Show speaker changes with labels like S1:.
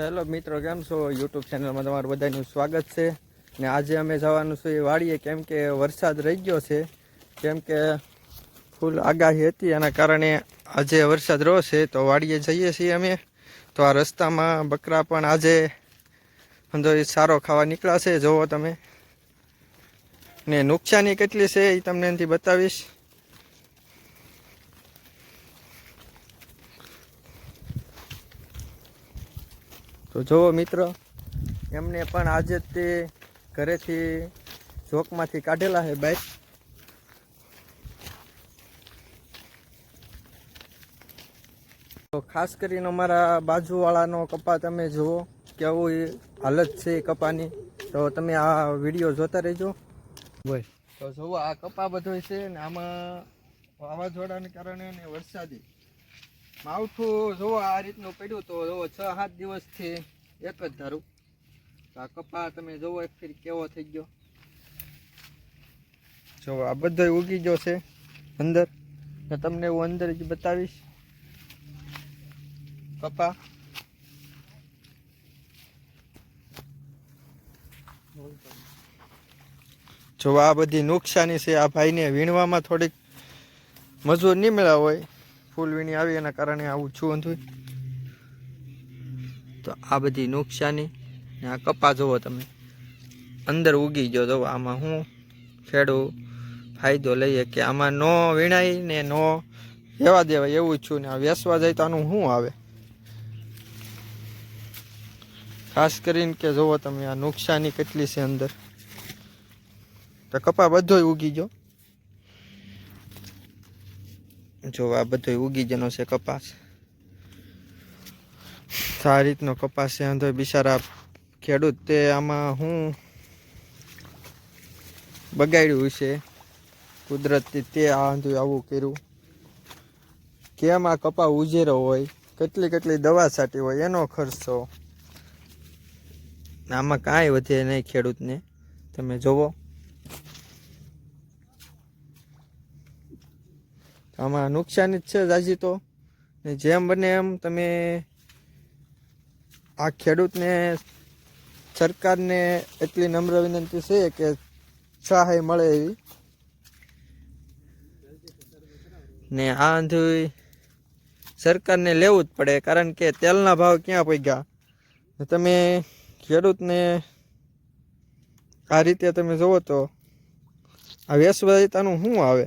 S1: Hello મિત્રો, કેમ છો? યુટ્યુબ ચેનલમાં તમારું બધાનું સ્વાગત છે. ને આજે અમે જવાનું છે વાડીએ, કેમ કે વરસાદ રહી ગયો છે. કેમ કે ફૂલ આગાહી હતી, એના કારણે આજે વરસાદ રહ્યો છે, તો વાડીએ જઈએ છીએ અમે. તો આ રસ્તામાં બકરા પણ આજે અંદર સારો ખાવા નીકળ્યા છે, જુઓ તમે. ને નુકસાની કેટલી છે એ તમને એનાથી બતાવીશ. તો જુઓ મિત્ર એમને પણ આજે તે ઘરેથી ચોકમાંથી કાઢેલા છે બાઈક. તો ખાસ કરીને અમારા બાજુવાળાનો કપા તમે જુઓ કેવું હાલત છે કપાની. તો તમે આ વીડિયો જોતા રહેજો. તો જુઓ આ કપા બધો છે ને આમાં વાવાઝોડાને કારણે ને વરસાદી. માવઠું જુઓ આ રીતનું પડ્યું તો જુઓ છ, સાત દિવસથી એક જ ધારું. તો આ કપા તમે જુઓ એક ફેર કેવો થઈ ગયો. જો આ બધો ઉગી ગયો છે અંદર. તો તમને હું અંદર જ બતાવીશ. કપા. જો આ બધી નુકસાની છે, આ ભાઈને વીણવામાં થોડીક મજૂર નહીં મળ્યા હોય. ફૂલ વીણી આવી એના કારણે આવું છું થયું તો આ બધી નુકસાની ને આ કપા જુઓ તમે. અંદર ઉગી ગયો જુઓ આમાં હું ખેડૂ ફાયદો લઈએ કે આમાં નો વીણાય ને નો એવા દેવાય એવું છું ને આ વેસવા જાય તો આનું શું આવે? ખાસ કરીને કે જુઓ તમે આ નુકસાની કેટલી છે અંદર. તો કપા બધોય ઉગી ગયો. જો આ બધોય ઉગી જનો છે કપાસ. તો આ રીતનો કપાસ છે. અંદર બિચારા ખેડૂત તે આમાં હું બગાડ્યું છે. કુદરતી તે આ આંધું આવું કર્યું. કેમ આ કપા ઉજેરો હોય? કેટલી કેટલી દવા છાંટી હોય? એનો ખર્ચો. આમાં કાંઈ વધે નહીં ખેડૂતને. તમે જોવો. આમાં નુકસાની જ છે જાજી તો. ને જેમ બને એમ તમે આ ખેડૂતને સરકારને એટલી નમ્ર વિનંતી છે કે સહાય મળે એવી. ને આ અંધુય સરકારને લેવું જ પડે, કારણ કે તેલના ભાવ ક્યાં પગ્યા? તમે ખેડૂતને આ રીતે તમે જુઓ તો આ વેસવાયતાનું શું આવે?